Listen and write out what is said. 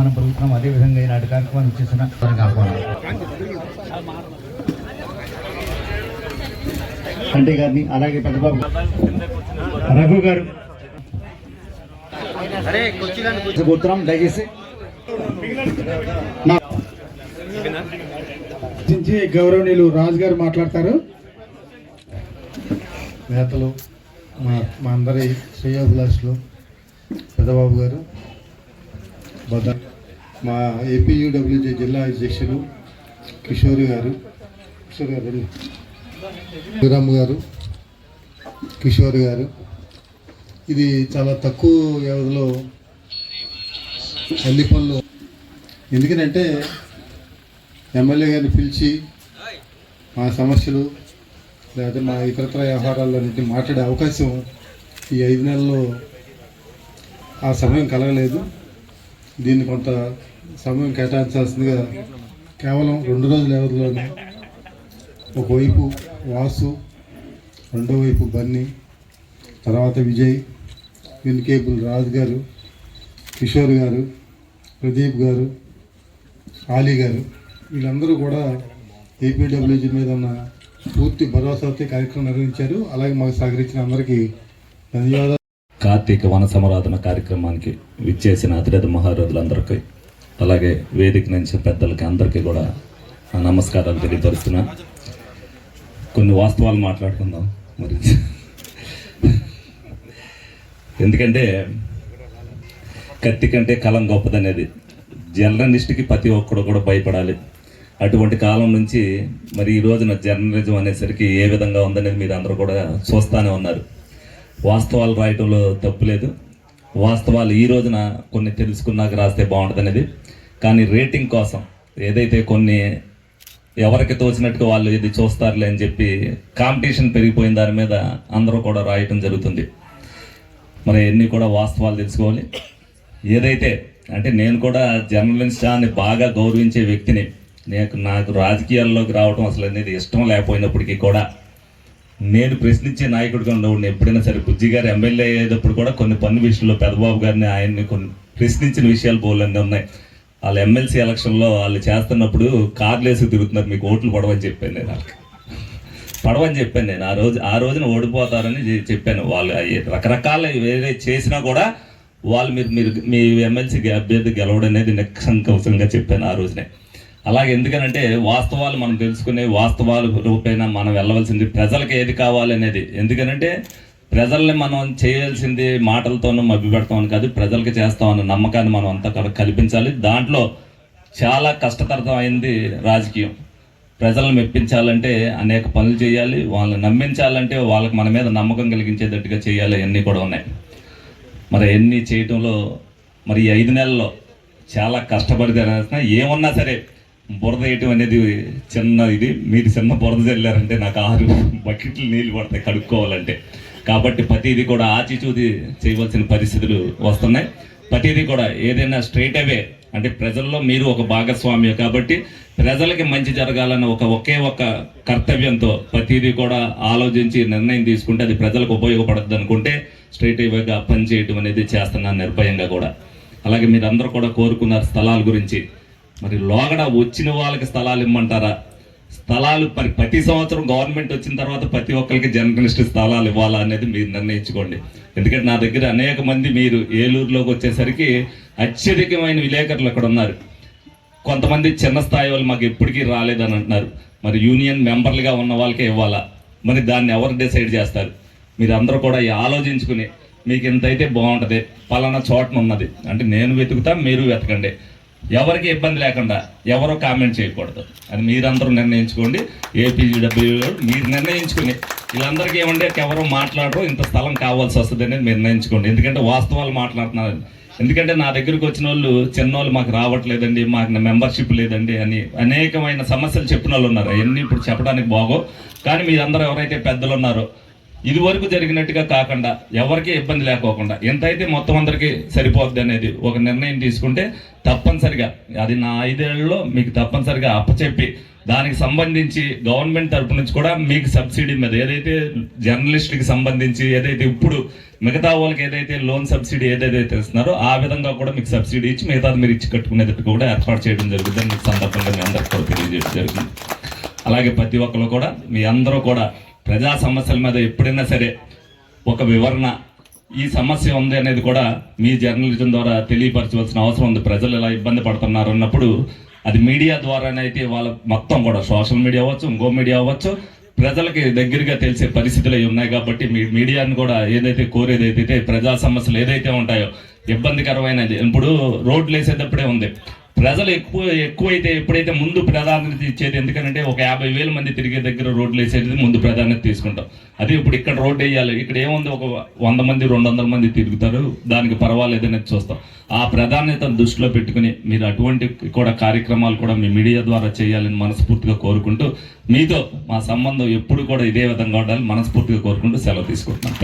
మనం ప్రభుత్వం అదేవిధంగా ఈనాటి కార్యక్రమం చేసిన అంటే గారిని అలాగే పెద్దబాబు రఘు గారు. కూర్చున్నాం. దయచేసి. గౌరవనీయులు రాజు గారు మాట్లాడతారు. నేతలు మా మా అందరి శ్రేయోభిలాషులు పెద్దబాబు గారు బొద్ద మా ఏపీయూడబ్ల్యూజే జిల్లా అధ్యక్షులు కిషోర్ గారు. కిషోర్ గారు రండి. శ్రీరామ్ గారు కిషోర్ గారు. ఇది చాలా తక్కువ వ్యవధిలో అన్ని పనులు. ఎందుకనంటే ఎమ్మెల్యే గారిని పిలిచి మా సమస్యలు లేదా మా ఇతరత్ర వ్యవహారాలన్నింటినీ మాట్లాడే అవకాశం ఈ ఐదు నెలల్లో ఆ సమయం కలగలేదు. దీన్ని కొంత సమయం కేటాయించాల్సిందిగా కేవలం రెండు రోజుల వ్యవధిలోనే ఒకవైపు వాసు రెండో వైపు బన్నీ తర్వాత విజయ్ విన్కేబుల్ రాజు గారు కిషోర్ గారు ప్రదీప్ గారు ఆలీ గారు. వీళ్ళందరూ కూడా ఏపీడబ్ల్యూజీ మీద ఉన్న పూర్తి భరోసాతో కార్యక్రమం నిర్వహించారు. అలాగే మాకు సహకరించిన అందరికీ ధన్యవాదాలు. కార్తీక వన సమరాధన కార్యక్రమానికి విచ్చేసిన అతిరథ మహారథులందరికీ అలాగే వేదిక నుంచి పెద్దలకి అందరికీ కూడా నమస్కారాలు తెలియపరుస్తున్నా. కొన్ని వాస్తవాలు మాట్లాడుకుందాం మరి. ఎందుకంటే కత్తి కంటే కలం గొప్పదనేది. జర్నలిస్ట్కి ప్రతి ఒక్కడు కూడా భయపడాలి. అటువంటి కాలం నుంచి మరి ఈ రోజున జర్నలిజం అనేసరికి ఏ విధంగా ఉందనేది మీరు అందరూ కూడా చూస్తానే ఉన్నారు. వాస్తవాలు రాయటంలో తప్పులేదు వాస్తవాలు ఈ రోజున కొన్ని తెలుసుకున్నాక రాస్తే బాగుంటుంది అనేది కానీ రేటింగ్ కోసం ఏదైతే కొన్ని ఎవరికి తోచినట్టుగా వాళ్ళు ఇది చూస్తారులే అని చెప్పి కాంపిటీషన్ పెరిగిపోయిన దాని మీద అందరూ కూడా రాయటం జరుగుతుంది. మరి ఎన్ని కూడా వాస్తవాలు తెలుసుకోవాలి. ఏదైతే అంటే నేను కూడా జర్నలిస్టాన్ని బాగా గౌరవించే వ్యక్తిని నేను నాకు రాజకీయాల్లోకి రావడం అసలు అనేది ఇష్టం లేకపోయినప్పటికీ కూడా నేను ప్రశ్నించే నాయకుడిగా ఉండవుడిని. ఎప్పుడైనా సరే బుజ్జి గారు ఎమ్మెల్యే అయ్యేటప్పుడు కూడా కొన్ని పన్ను విషయంలో పెద్దబాబు గారిని ఆయన్ని కొన్ని ప్రశ్నించిన విషయాలు బోలన్నీ ఉన్నాయి. వాళ్ళ ఎమ్మెల్సీ ఎలక్షన్లో వాళ్ళు చేస్తున్నప్పుడు కార్లు వేసి తిరుగుతున్నారు మీకు ఓట్లు పడవని చెప్పాను నేను వాళ్ళకి. పడవని చెప్పాను నేను. ఆ రోజు ఆ రోజున ఓడిపోతారని చెప్పాను వాళ్ళు. రకరకాల వేరే చేసినా కూడా వాళ్ళు మీరు మీరు మీ ఎమ్మెల్సీ అభ్యర్థి గెలవడం అనేది నిస్సంకోచంగా చెప్పాను ఆ రోజునే. అలాగే ఎందుకనంటే వాస్తవాలు మనం తెలుసుకునే వాస్తవాల రూపేణ మనం వెళ్ళవలసింది ప్రజలకు ఏది కావాలనేది ఎందుకనంటే ప్రజల్ని మనం చేయాల్సింది మాటలతోనూ మభ్యపెడతామని కాదు ప్రజలకు చేస్తామన్న నమ్మకాన్ని మనం అంతా కల్పించాలి. దాంట్లో చాలా కష్టతరతం అయింది రాజకీయం. ప్రజలను మెప్పించాలంటే అనేక పనులు చేయాలి. వాళ్ళని నమ్మించాలంటే వాళ్ళకి మన మీద నమ్మకం కలిగించేటట్టుగా చేయాలి. అన్నీ కూడా ఉన్నాయి. మరి ఎన్ని చేయటంలో మరి ఐదు నెలల్లో చాలా కష్టపడి తినేస్తున్నా ఏమన్నా సరే బురద వేయటం అనేది చిన్న ఇది. మీరు చిన్న బురద చల్లారంటే నాకు ఆరు బకెట్లు నీళ్ళు పడతాయి కడుక్కోవాలంటే. కాబట్టి ప్రతిదీ కూడా ఆచిచూది చేయవలసిన పరిస్థితులు వస్తున్నాయి. ప్రతిదీ కూడా ఏదైనా స్ట్రైట్ అవే అంటే ప్రజల్లో మీరు ఒక భాగస్వామ్యం కాబట్టి ప్రజలకి మంచి జరగాలన్న ఒక ఒకే ఒక కర్తవ్యంతో ప్రతిదీ కూడా ఆలోచించి నిర్ణయం తీసుకుంటే అది ప్రజలకు ఉపయోగపడద్దు అనుకుంటే స్ట్రైట్ అవేగా పనిచేయటం అనేది చేస్తున్నాను నిర్భయంగా కూడా. అలాగే మీరందరూ కూడా కోరుకున్నారు స్థలాల గురించి మరి లోగడ వచ్చిన వాళ్ళకి స్థలాలు ఇమ్మంటారా? స్థలాలు మరి ప్రతి సంవత్సరం గవర్నమెంట్ వచ్చిన తర్వాత ప్రతి ఒక్కరికి జర్నలిస్ట్ స్థలాలు ఇవ్వాలా అనేది మీరు నిర్ణయించుకోండి. ఎందుకంటే నా దగ్గర అనేక మంది మీరు ఏలూరులోకి వచ్చేసరికి అత్యధికమైన విలేకరులు అక్కడ ఉన్నారు. కొంతమంది చిన్న స్థాయి వాళ్ళు మాకు ఎప్పటికీ రాలేదని అంటున్నారు. మరి యూనియన్ మెంబర్లుగా ఉన్న వాళ్ళకే ఇవ్వాలా? మరి దాన్ని ఎవరు డిసైడ్ చేస్తారు? మీరు అందరూ కూడా ఆలోచించుకుని మీకు ఇంత అయితే బాగుంటుంది పలానా చోటన ఉన్నది అంటే నేను వెతుకుతా మీరు వెతకండి. ఎవరికి ఇబ్బంది లేకుండా ఎవరో కామెంట్ చేయకూడదు. అది మీరందరూ నిర్ణయించుకోండి. ఏపీడబ్ల్యూ మీరు నిర్ణయించుకుని వీళ్ళందరికీ ఏమంటే ఎవరో మాట్లాడరు ఇంత స్థలం కావాల్సి వస్తుంది అనేది నిర్ణయించుకోండి. ఎందుకంటే వాస్తవాలు మాట్లాడుతున్నారు ఎందుకంటే నా దగ్గరికి వచ్చిన వాళ్ళు చిన్నోళ్ళు మాకు రావట్లేదండి మాకు మెంబర్షిప్ లేదండి అని అనేకమైన సమస్యలు చెప్పిన వాళ్ళు ఉన్నారు. అవన్నీ ఇప్పుడు చెప్పడానికి బాగో కానీ మీరందరూ ఎవరైతే పెద్దలు ఉన్నారో ఇదివరకు జరిగినట్టుగా కాకుండా ఎవరికీ ఇబ్బంది లేకోకుండా ఎంతైతే మొత్తం అందరికీ సరిపోద్ది అనేది ఒక నిర్ణయం తీసుకుంటే తప్పనిసరిగా అది నా ఐదేళ్ళలో మీకు తప్పనిసరిగా అప్పచెప్పి దానికి సంబంధించి గవర్నమెంట్ తరపు నుంచి కూడా మీకు సబ్సిడీ మీద ఏదైతే జర్నలిస్టులకి సంబంధించి ఏదైతే ఇప్పుడు మిగతా వాళ్ళకి ఏదైతే లోన్ సబ్సిడీ ఏదైతే ఇస్తున్నారో ఆ విధంగా కూడా మీకు సబ్సిడీ ఇచ్చి మిగతాది మీరు ఇచ్చి కట్టుకునేటట్టు కూడా ఏర్పాటు చేయడం జరుగుతుంది మీకు సందర్భంగా మీ అందరికీ తెలియజేయడం జరుగుతుంది అలాగే ప్రతి ఒక్కరు కూడా మీ అందరూ కూడా ప్రజా సమస్యల మీద ఎప్పుడైనా సరే ఒక వివరణ ఈ సమస్య ఉంది అనేది కూడా మీ జర్నలిజం ద్వారా తెలియపరచవలసిన అవసరం ఉంది. ప్రజలు ఇలా ఇబ్బంది పడుతున్నారు అన్నప్పుడు అది మీడియా ద్వారానైతే వాళ్ళ మొత్తం కూడా సోషల్ మీడియా అవ్వచ్చు ఇంకో మీడియా అవ్వచ్చు. ప్రజలకి దగ్గరగా తెలిసే పరిస్థితులు ఉన్నాయి కాబట్టి మీ మీడియాను కూడా ఏదైతే కోరేది ఏదైతే ప్రజా సమస్యలు ఏదైతే ఉంటాయో ఇబ్బందికరమైనది. ఇప్పుడు రోడ్లు వేసేటప్పుడే ఉంది. ప్రజలు ఎక్కువ ఎక్కువైతే ఎప్పుడైతే ముందు ప్రాధాన్యత ఇచ్చేది ఎందుకంటే ఒక యాభై వేల మంది తిరిగే దగ్గర రోడ్లు వేసేది ముందు ప్రాధాన్యత తీసుకుంటాం. అదే ఇప్పుడు ఇక్కడ రోడ్డు వేయాలి. ఇక్కడ ఏముంది? ఒక వంద మంది రెండు వందల మంది తిరుగుతారు. దానికి పర్వాలేదని చూస్తాం. ఆ ప్రాధాన్యతను దృష్టిలో పెట్టుకుని మీరు అటువంటి కూడా కార్యక్రమాలు కూడా మీ మీడియా ద్వారా చేయాలని మనస్ఫూర్తిగా కోరుకుంటూ మీతో మా సంబంధం ఎప్పుడు కూడా ఇదే విధంగా ఉండాలని మనస్ఫూర్తిగా కోరుకుంటూ సెలవు తీసుకుంటున్నాం.